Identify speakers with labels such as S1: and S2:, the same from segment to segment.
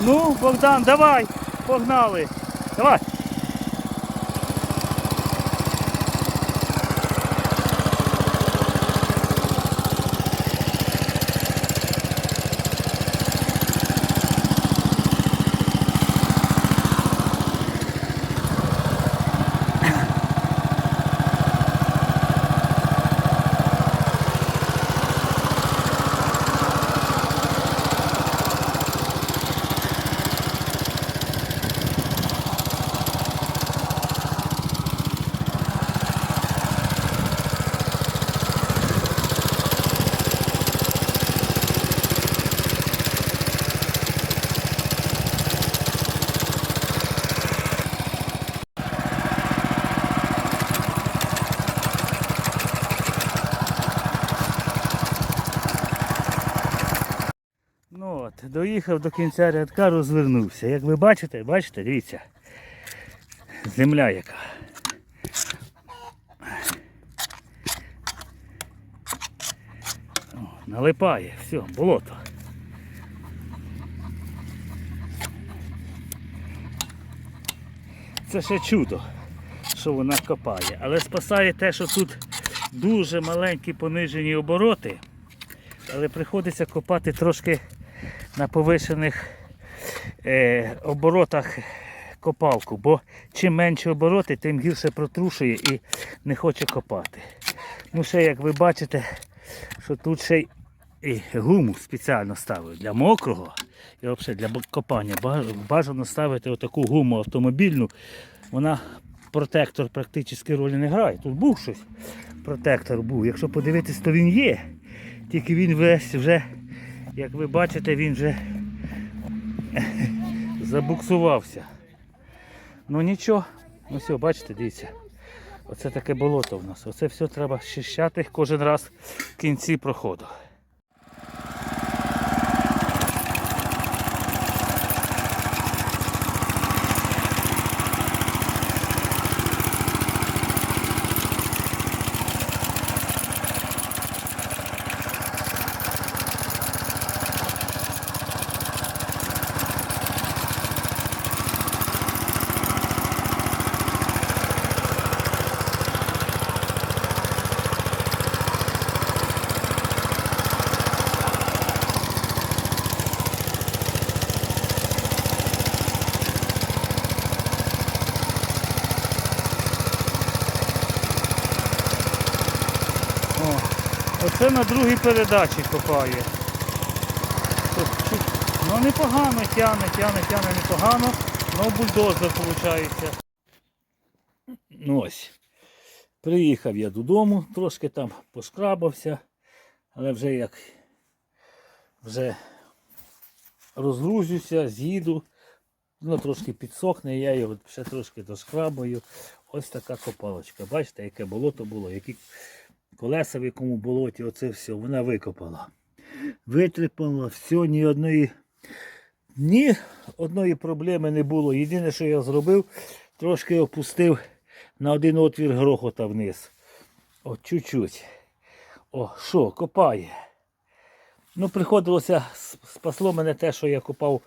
S1: Ну, Богдан, давай, погнали. Давай. Ну от, доїхав до кінця рядка, розвернувся. Як ви бачите, бачите, дивіться. Земля яка. О, налипає, все, болото. Це ще чудо, що вона копає. Але спасає те, що тут дуже маленькі понижені обороти але приходиться копати трошки на повишених е, оборотах копалку, бо чим менше обороти, тим гірше протрушує і не хоче копати. Ну ще як ви бачите, що тут ще й гуму спеціально ставив для мокрого і взагалі для копання. Бажано ставити отаку гуму автомобільну. Вона протектор практично ролі не грає. Тут був щось. Протектор був. Якщо подивитись, то він є. Тільки він весь вже, як ви бачите, він вже забуксувався. Ну нічого, ну все, бачите, дивіться. Оце таке болото в нас. Оце все треба щищати кожен раз в кінці проходу. О, оце на другій передачі копає. Ну непогано тяне, тяне, тяне непогано, але бульдозер виходить. Ну ось. Приїхав я додому, трошки там поскрабався, але вже як вже розгрузюся, з'їду, воно трошки підсохне, я його ще трошки дошкрабаю. Ось така копалочка. Бачите, яке болото було, які колеса в якому болоті, оце все, вона викопала. Витрипала, все, ні одної, ні одної проблеми не було. Єдине, що я зробив, трошки опустив на один отвір грохота вниз. О, чуть-чуть. О, що, копає. Ну, приходилося, спасло мене те, що я копав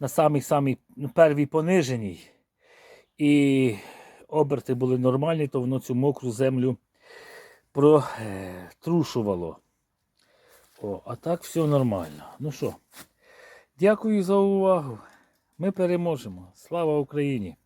S1: на самій самій ну, первій пониженій. І оберти були нормальні, то воно цю мокру землю протрушувало. О, а так все нормально. Ну що, дякую за увагу. Ми переможемо. Слава Україні!